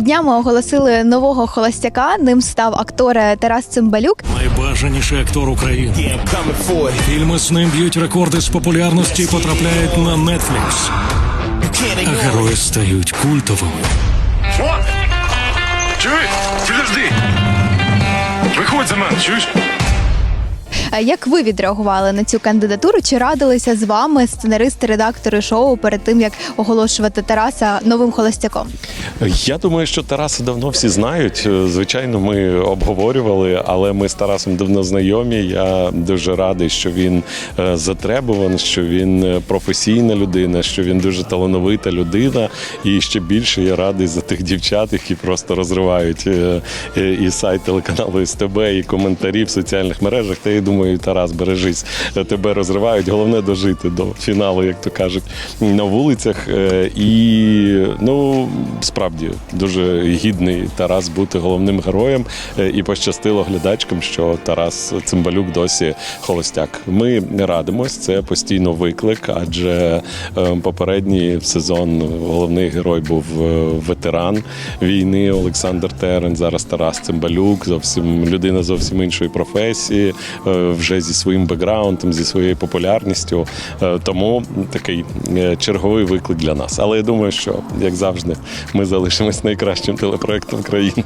Днями оголосили нового холостяка. Ним став актор Тарас Цимбалюк. Найбажаніший актор України. Yeah. Фільми з ним б'ють рекорди з популярності і потрапляють на Netflix. А герої стають культовими. Чуєш? Підожди. Виходь за мене, чуєш? Е, Як ви відреагували на цю кандидатуру? Чи радилися з вами сценаристи, редактори шоу перед тим як оголошувати Тараса новим холостяком? Я думаю, що Тараса давно всі знають. Е, Звичайно, ми обговорювали, але ми з Тарасом давно знайомі. Я дуже радий, що він е, затребуваний, що він професійна людина, що він дуже талановита людина. І ще більше я радий за тих дівчат, які просто розривають і сайт телеканалу СТБ, і коментарі в соціальних мережах. Та я думаю, Тарас, бережись, е, тебе розривають. Головне дожити до фіналу, як то кажуть, на вулицях. Е, І ну справді дуже гідний Тарас бути головним героєм. Е, І пощастило глядачкам, що Тарас Цимбалюк досі холостяк. Ми радимось, це постійно виклик, адже попередній сезон головний герой був ветеран війни Олександр Терен. Зараз Тарас Цимбалюк, зовсім людина зовсім іншої професії, вже зі своїм бекграундом, зі своєю популярністю. Е, Тому такий е, черговий виклик для нас. Але я думаю, що як завжди, ми залишимось найкращим телепроектом країни.